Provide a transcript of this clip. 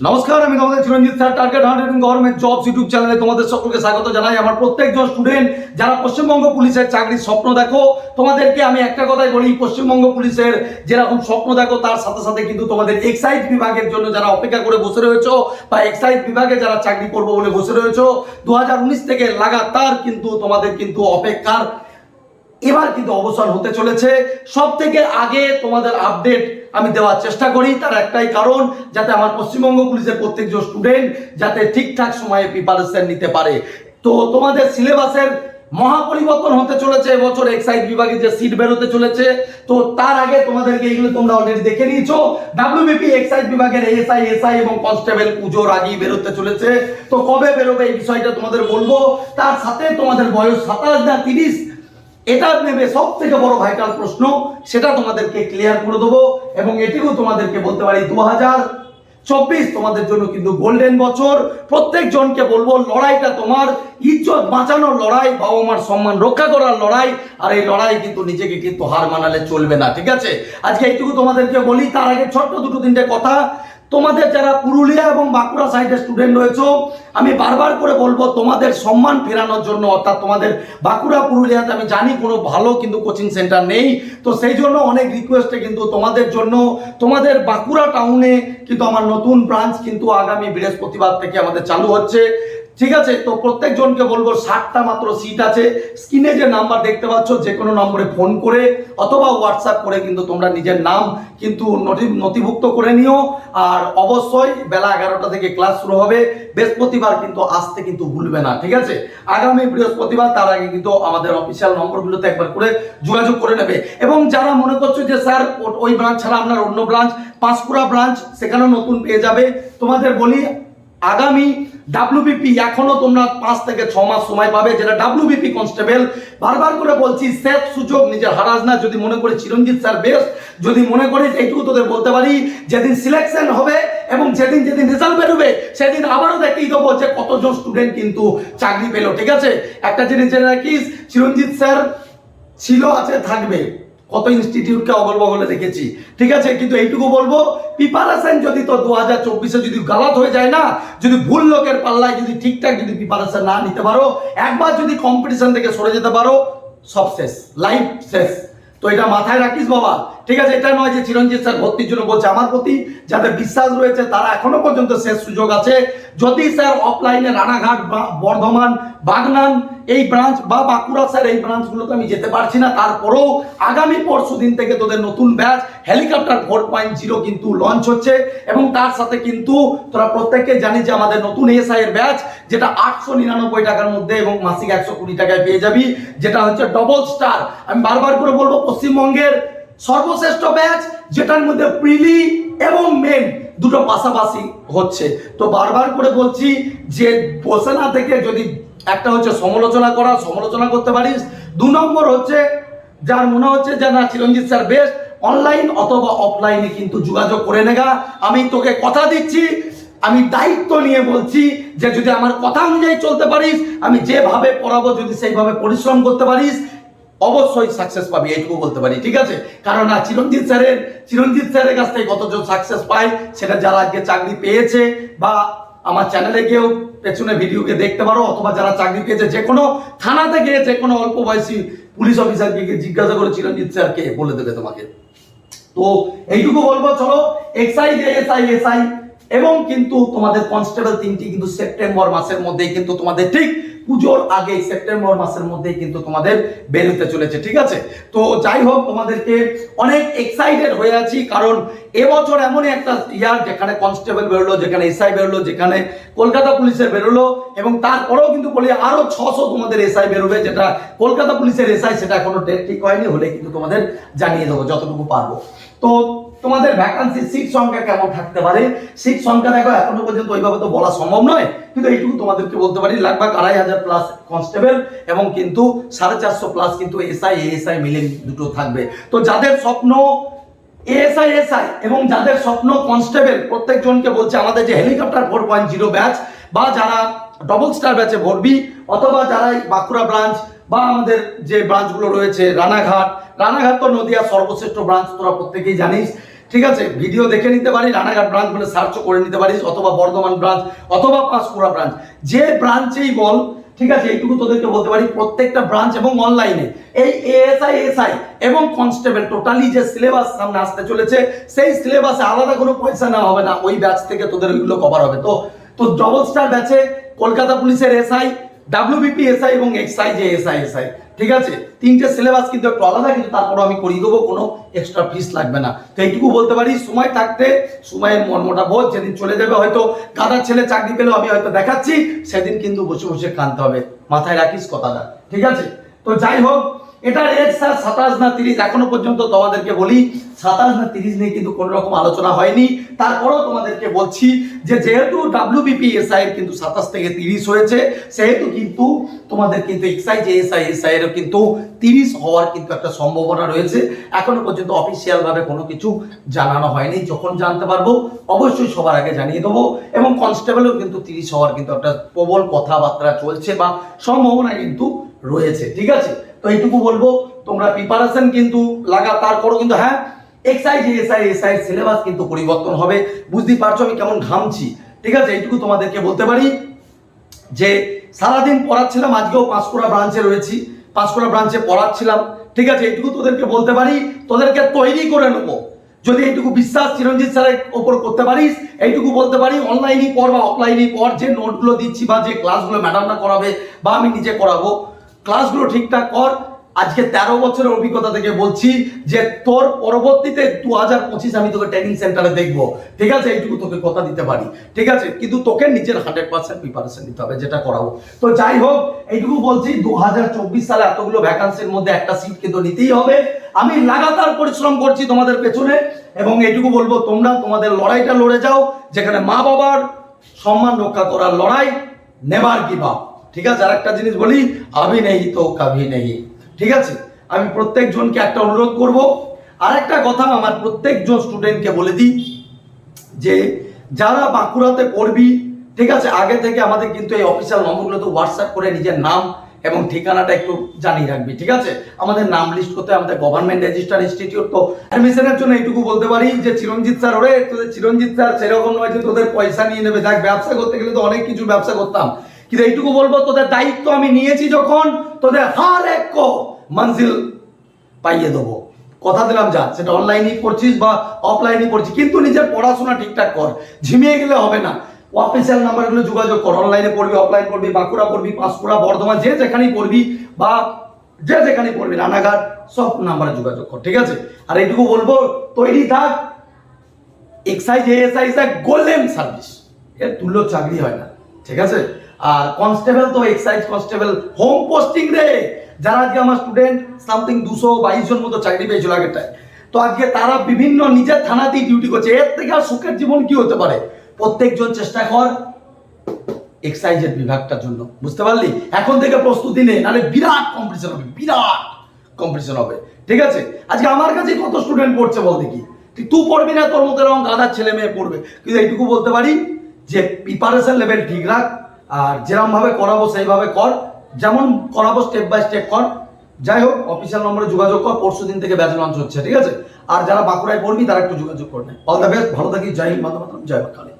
নমস্কার, আমি তোমাদের Chiranjit sir target hundred government jobs YouTube চ্যানেলে তোমাদের সকলকে স্বাগত জানাই। আমার প্রত্যেকজন স্টুডেন্ট যারা পশ্চিমবঙ্গ পুলিশের চাকরির স্বপ্ন দেখো, তোমাদেরকে আমি একটা কথাই বলি, পশ্চিমবঙ্গ পুলিশের যেরকম স্বপ্ন দেখো, তার সাথে সাথে কিন্তু তোমাদের এক্সাইজ বিভাগের জন্য যারা অপেক্ষা করে বসে রয়েছো বা এক্সাইজ বিভাগে যারা চাকরি করব বলে বসে রয়েছো দু হাজার উনিশ থেকে লাগাতার কিন্তু তোমাদের কিন্তু অপেক্ষার এবার কিন্তু অবসর হতে চলেছে। সব থেকে আগে তোমাদের আপডেট আমি দেওয়ার চেষ্টা করি, তার একটাই কারণ যাতে আমার পশ্চিমবঙ্গ পুলিশের প্রত্যেকজন স্টুডেন্ট যাতে ঠিকঠাক সময়ে প্রিপারেশন নিতে পারে। তো তোমাদের সিলেবাসের মহাপরিবর্তন হতে চলেছে, এবছর এক্সাইজ বিভাগে যে সিট বেরোতে চলেছে, তো তার আগে তোমাদেরকে এইগুলো তোমরা অলরেডি দেখে নিয়েছো। ডাব্লিউবিপি এক্সাইজ বিভাগের এসআই এসআই এবং কনস্টেবল পুজোর আগেই বেরোতে চলেছে। তো কবে বেরোবে এই বিষয়টা তোমাদের বলব। তার সাথে তোমাদের বয়স সাতাশ না তিরিশ এটা নেবে সব থেকে বড় ভাইটাল প্রশ্ন, সেটা তোমাদেরকে ক্লিয়ার করে দেবো এবং এটিও তোমাদেরকে বলতে পারি দু হাজার চব্বিশ তোমাদের জন্য কিন্তু গোল্ডেন বছর। প্রত্যেক জনকে বলব, লড়াইটা তোমার, ইজ্জত বাঁচানোর লড়াই বাবা মার সম্মান রক্ষা করার লড়াই, আর এই লড়াই কিন্তু নিজেকে কিন্তু হার মানালে চলবে না, ঠিক আছে? আজকে এইটুকু তোমাদেরকে বলি, তার আগে ছোট্ট দুটো তিনটে কথা। তোমাদের যারা পুরুলিয়া এবং বাঁকুড়া সাইডের স্টুডেন্ট রয়েছে, আমি বারবার করে বলব, তোমাদের সম্মান ফেরানোর জন্য, অর্থাৎ তোমাদের বাঁকুড়া, পুরুলিয়াতে আমি জানি কোনো ভালো কিন্তু কোচিং সেন্টার নেই। তো সেই জন্য অনেক রিকোয়েস্টে কিন্তু তোমাদের জন্য, তোমাদের বাঁকুড়া টাউনে কিন্তু আমার নতুন ব্রাঞ্চ কিন্তু আগামী বৃহস্পতিবার থেকে আমাদের চালু হচ্ছে। ঠিক আছে, তো প্রত্যেকজনকে বলব ষাটটা মাত্র সিট আছে। স্ক্রিনে যে নাম্বার দেখতে পাচ্ছ যে কোনো নম্বরে ফোন করে অথবা হোয়াটসঅ্যাপ করে কিন্তু তোমরা নিজের নাম কিন্তু নথি- নথিভুক্ত করে নিও। আর অবশ্যই বেলা এগারোটা থেকে ক্লাস শুরু হবে। বৃহস্পতিবার কিন্তু আসতে কিন্তু ভুলবে না, ঠিক আছে? আগামী বৃহস্পতিবার তার আগে কিন্তু আমাদের অফিসিয়াল নম্বরগুলোতে একবার করে যোগাযোগ করে নেবে। এবং যারা মনে করছ যে, স্যার ওই ব্রাঞ্চ ছাড়া আপনার অন্য ব্রাঞ্চ পাঁশকুড়া ব্রাঞ্চ সেখানেও নতুন পেয়ে যাবে, তোমাদের বলি আগামী ডাব্লিউবিপি এখনও তোমরা পাঁচ থেকে ছ মাস সময় পাবে, যেটা ডাব্লিউবিপি কনস্টেবল বারবার করে বলছি শেষ সুযোগ নিজের হারাজ না। যদি মনে করি চিরঞ্জিত স্যার বেস্ট যদি মনে করিস এইটুকু তোদের বলতে পারি, যেদিন সিলেকশন হবে এবং যেদিন যেদিন রেজাল্ট বেরোবে, সেদিন আবারও দেখিয়ে দেবো যে কতজন স্টুডেন্ট কিন্তু চাকরি পেল, ঠিক আছে? একটা জিনিস জেনে রাখিস, চিরঞ্জিত স্যার ছিল আছে, থাকবে। কত ইনস্টিটিউটকে অগল বগলে দেখেছি। ঠিক আছে, কিন্তু এইটুকু বলব প্রিপারেশন যদি তো দু হাজার চব্বিশে যদি গালত হয়ে যায় না, যদি ভুল লোকের পাল্লায় যদি ঠিকঠাক যদি প্রিপারেশন না নিতে পারো, একবার যদি কম্পিটিশন থেকে সরে যেতে পারো, সব শেষ লাইফ শেষ। তো এটা মাথায় রাখিস বাবা ঠিক আছে এটা নয় যে চিরঞ্জিত স্যার ভর্তির জন্য বলছে, আমার প্রতি যাদের বিশ্বাস রয়েছে, তারা এখনও পর্যন্ত শেষ সুযোগ আছে। যদি স্যার অফলাইনে রানাঘাট বা বর্ধমান, বাগনান, এই ব্রাঞ্চ বা বাঁকুড়া স্যার, এই ব্রাঞ্চগুলোতে আমি যেতে পারছি না। তারপরেও আগামী পরশু দিন থেকে তোদের নতুন batch helicopter four point zero কিন্তু লঞ্চ হচ্ছে এবং তার সাথে কিন্তু তোরা প্রত্যেককে জানিস যে আমাদের নতুন এসআই এর ব্যাচ যেটা আটশো নিরানব্বই টাকার মধ্যে এবং মাসিক একশো কুড়ি টাকায় পেয়ে যাবি, যেটা হচ্ছে ডবল স্টার আমি বারবার করে বলব, পশ্চিমবঙ্গের সর্বশ্রেষ্ঠ ব্যাচ যেটার মধ্যে প্রিলি এবং মেন দুটো পাশাপাশি হচ্ছে। তো বারবার করে বলছি যে বসে না থেকে যদি একটা হচ্ছে সমালোচনা করা, সমালোচনা করতে পারিস। দু নম্বর হচ্ছে, যার মনে হচ্ছে যে না, চিরঞ্জিত স্যার বেস্ট অনলাইন অথবা অফলাইনে কিন্তু যোগাযোগ করে নেগা। আমি তোকে কথা দিচ্ছি, আমি দায়িত্ব নিয়ে বলছি যে যদি আমার কথা অনুযায়ী চলতে পারিস, আমি যেভাবে পড়াবো, যদি সেইভাবে পরিশ্রম করতে পারিস অবশ্যই সাকসেস পাবি, এইটুকু বলতে পারি, ঠিক আছে? কারণ না চিরঞ্জিত স্যারের চিরঞ্জিত স্যারের কাছ থেকে কতজন সাকসেস পায়, সেটা যারা আজকে চাকরি পেয়েছে, বা আমার চ্যানেলে গিয়েও পেছনে ভিডিওকে দেখতে পারো, অথবা যারা চাকরি পেয়েছে, যে কোনো থানাতে গিয়ে, যে কোনো অল্প বয়সী পুলিশ অফিসারকে জিজ্ঞাসা করে চিরঞ্জিত স্যারকে বলে দেবে তোমাকে। তো এইটুকু বলব, চলো এক্সআই এসআই এসআই, এবং কিন্তু তোমাদের কনস্টেবল তিনটি কিন্তু সেপ্টেম্বর মাসের মধ্যেই কিন্তু তোমাদের ঠিক পুজোর আগে সেপ্টেম্বর মাসের মধ্যেই কিন্তু তোমাদের বেরোতে চলেছে, ঠিক আছে? তো যাই হোক, তোমাদেরকে অনেক এক্সাইটেড হয়ে আছি, কারণ এবছর এমনই একটা ইয়ার যেখানে কনস্টেবল বেরোলো, যেখানে এসআই বেরোলো, যেখানে কলকাতা পুলিশের বেরোলো, এবং তারপরেও কিন্তু বলি আরও ছশো তোমাদের এসআই বেরোবে, যেটা কলকাতা পুলিশের এসআই সেটা এখনও ডেট ঠিক হয়নি, হলে কিন্তু তোমাদের জানিয়ে দেবো যতটুকু পারব। তো তোমাদের ভ্যাকান্সি সিট সংখ্যা কেমন থাকতে পারে? সিট সংখ্যা দেখো এখনও পর্যন্ত ওইভাবে তো বলা সম্ভব নয়। কিন্তু এইটুকু তোমাদেরকে বলতে পারি, লাগভাগ আড়াই হাজার প্লাস কনস্টেবল এবং কিন্তু সাড়ে চারশো প্লাস কিন্তু এসআই এএসআই মিলে দুটো থাকবে। তো যাদের স্বপ্ন এএসআই এসআই এবং যাদের স্বপ্ন কনস্টেবল প্রত্যেকজনকে বলছে আমাদের যে helicopter four point zero batch বা যারা ডবল স্টার ব্যাচে ভরবি, অথবা যারা বাঁকুড়া ব্রাঞ্চ বা আমাদের যে ব্রাঞ্চগুলো রয়েছে, রানাঘাট রানাঘাট তো নদিয়া সর্বশ্রেষ্ঠ ব্রাঞ্চ তোরা প্রত্যেকেই জানিস। ঠিক আছে ভিডিও দেখে নিতে পারি, রানাঘাট ব্রাঞ্চ বলে সার্চও করে নিতে পারিস, অথবা বর্ধমান ব্রাঞ্চ অথবা পাঁশকুড়া ব্রাঞ্চ যে ব্রাঞ্চেই বল, ঠিক আছে, এইটুকু তোদেরকে বলতে পারি, প্রত্যেকটা ব্রাঞ্চ এবং অনলাইনে এই এএসআই এসআই এবং কনস্টেবল টোটালি যে সিলেবাস সামনে আসতে চলেছে, সেই সিলেবাসে আলাদা কোনো পয়সা নেওয়া হবে না, ওই ব্যাচ থেকে তোদের ওইগুলো কভার হবে। তো তো ডবল স্টার ব্যাচে কলকাতা পুলিশের এসআই ডাব্লিউবিপি এবং এক্সআই যে এসআই এসআই ঠিক আছে? তিনটে সিলেবাস কিন্তু একটু আলাদা, কিন্তু তারপরে আমি করিয়ে দেবো, কোনো এক্সট্রা ফিস লাগবে না। তো এইটুকু বলতে পারি, সময় থাকতে, সময়ের মর্মটা বোধ যেদিন চলে যাবে হয়তো গাদার ছেলে চাকরি পেলেও আমি হয়তো দেখাচ্ছি, সেদিন কিন্তু বসে বসে কানতে হবে। মাথায় রাখিস কথাটা, ঠিক আছে? তো যাই হোক এটার এজ স্যার সাতাশ না তিরিশ, এখনও পর্যন্ত তোমাদেরকে বলি, সাতাশ না তিরিশ নিয়ে কিন্তু কোনো রকম আলোচনা হয়নি। তারপরেও তোমাদেরকে বলছি যে যেহেতু ডাব্লিউবিপি এসআই এর কিন্তু সাতাশ থেকে তিরিশ হয়েছে, সেহেতু কিন্তু তোমাদের কিন্তু এক্সআই যে এসআই এসআই এরও কিন্তু তিরিশ হওয়ার কিন্তু একটা সম্ভাবনা রয়েছে। এখনও পর্যন্ত অফিসিয়ালভাবে কোনো কিছু জানানো হয়নি। যখন জানতে পারব, অবশ্যই সবার আগে জানিয়ে দেবো এবং কনস্টেবলেও কিন্তু তিরিশ হওয়ার কিন্তু একটা প্রবল কথাবার্তা চলছে বা সম্ভাবনা কিন্তু রয়েছে, ঠিক আছে? তো এইটুকু বলব, তোমরা প্রিপারেশন কিন্তু লাগাতার করো, কিন্তু হ্যাঁ এক্সআই যে এসআই এসআই সিলেবাস কিন্তু পরিবর্তন হবে। বুঝতেই পারছ আমি কেমন ঘামছি। ঠিক আছে, এইটুকু তোমাদেরকে বলতে পারি যে সারাদিন পড়াচ্ছিলাম, আজকেও পাঁশকুড়া ব্রাঞ্চে রয়েছি। পাঁশকুড়া ব্রাঞ্চে পড়াচ্ছিলাম। ঠিক আছে, এইটুকু তোদেরকে বলতে পারি, তোদেরকে তৈরি করে নেব। যদি এইটুকু বিশ্বাস চিরঞ্জিত স্যারের ওপর করতে পারিস, এইটুকু বলতে পারি অনলাইনই পর বা অফলাইনই পর যে নোটগুলো দিচ্ছি বা যে ক্লাসগুলো ম্যাডামরা করাবে বা আমি নিজে করাবো। ক্লাসগুলো ঠিকঠাক কর। আজকে তেরো বছরের অভিজ্ঞতা থেকে বলছি যে তোর পরবর্তীতে দু হাজার পঁচিশ আমি তোকে ট্রেনিং সেন্টারে দেখব। ঠিক আছে? এইটুকু তোকে কথা দিতে পারি। ঠিক আছে? কিন্তু তোকে নিজের হান্ড্রেড পার্সেন্ট প্রিপারেশন নিতে হবে, যেটা করাবো তো যাই হোক, এইটুকু বলছি দু হাজার চব্বিশ সালে এতগুলো ভ্যাকান্সির মধ্যে একটা সিট কিন্তু নিতেই হবে। আমি লাগাতার পরিশ্রম করছি তোমাদের পেছনে, এবং এইটুকু বলব, তোমরা তোমাদের লড়াইটা লড়ে যাও, যেখানে মা বাবার সম্মান রক্ষা করার লড়াই নেবার গিভ আপ ঠিক আছে আর একটা জিনিস বলি আবি নেই তো কাভি নেই ঠিক আছে? আমি প্রত্যেকজনকে একটা অনুরোধ করব। আর একটা কথা আমার প্রত্যেকজন স্টুডেন্টকে বলে দিই, যে যারা বাঁকুড়াতে পড়বি, ঠিক আছে, আগে থেকে আমাদের কিন্তু এই অফিসিয়াল নম্বরগুলো তো হোয়াটসঅ্যাপ করে নিজের নাম এবং ঠিকানাটা একটু জানিয়ে রাখবি, ঠিক আছে? আমাদের নাম লিস্ট করতে আমাদের গভর্নমেন্ট রেজিস্টার ইনস্টিটিউট তো অ্যাডমিশনের জন্য এইটুকু বলতে পারি যে চিরঞ্জিত স্যার ওরে, তোদের চিরঞ্জিত স্যার সেরকম নয় যে তোদের পয়সা নিয়ে নেবে। দেখ, ব্যবসা করতে গেলে তো অনেক কিছু ব্যবসা করতাম। কিন্তু এইটুকু বলব, তোদের দায়িত্ব আমি নিয়েছি যখন, তোদের হার এক মঞ্জিল পাইয়ে দেবো। কথা দিলাম যা, সেটা অনলাইনেই করছিস বা অফলাইনেই পড়ছিস, কিন্তু নিজের পড়াশোনা ঠিকঠাক কর। ঝিমিয়ে গেলে হবে না। অফিসিয়াল নাম্বারগুলো যোগাযোগ কর অনলাইনে পড়বি অফলাইন পড়বি, বাঁকুড়া পড়বি, পাঁশকুড়া, বর্ধমান, যে যেখানেই পড়বি বা যে যেখানেই পড়বি, রানাঘাট, সব নাম্বারে যোগাযোগ কর, ঠিক আছে? আর এইটুকু বলব, তৈরি থাক। এক্সাইজ এএসআইজ এক গোল্ডেন সার্ভিস এর তুল্য চাকরি হয় না, ঠিক আছে? আর কনস্টেবল তো এক্সাইজ কনস্টেবল হোম পোস্টিং রে? যারা আজকে আমার স্টুডেন্ট সামথিং দুশো বাইশ জন মতো চাকরি পেয়েছিল আগেরটায়। তো আজকে তারা বিভিন্ন নিজের থানাতেই ডিউটি করছে। এর থেকে আর সুখের জীবন কি হতে পারে? প্রত্যেকজন চেষ্টা কর এক্সাইজের বিভাগটার জন্য। বুঝতে পারলি? এখন থেকে প্রস্তুতি নে, নাহলে বিরাট কম্পিটিশন হবে, বিরাট কম্পিটিশন হবে। ঠিক আছে? আজকে আমার কাছে কত স্টুডেন্ট পড়ছে বল দেখি। তুই পড়বি না তোর মতো এরকম গাদার ছেলে মেয়ে পড়বে। কিন্তু এইটুকু বলতে পারি যে প্রিপারেশন লেভেল ঠিক রাখ। আর যেরকম ভাবে করাবো সেইভাবে কর। যেমন করাবো স্টেপ বাই স্টেপ কর। যাই হোক অফিসিয়াল নম্বরে যোগাযোগ কর, পরশু দিন থেকে ব্যাচ লঞ্চ হচ্ছে, ঠিক আছে? আর যারা বাঁকুড়ায় পড়বি, তারা একটু যোগাযোগ করবে অল দ্য বেস্ট ভালো থাকি জয় হিন্দ, মাতা জয় কালী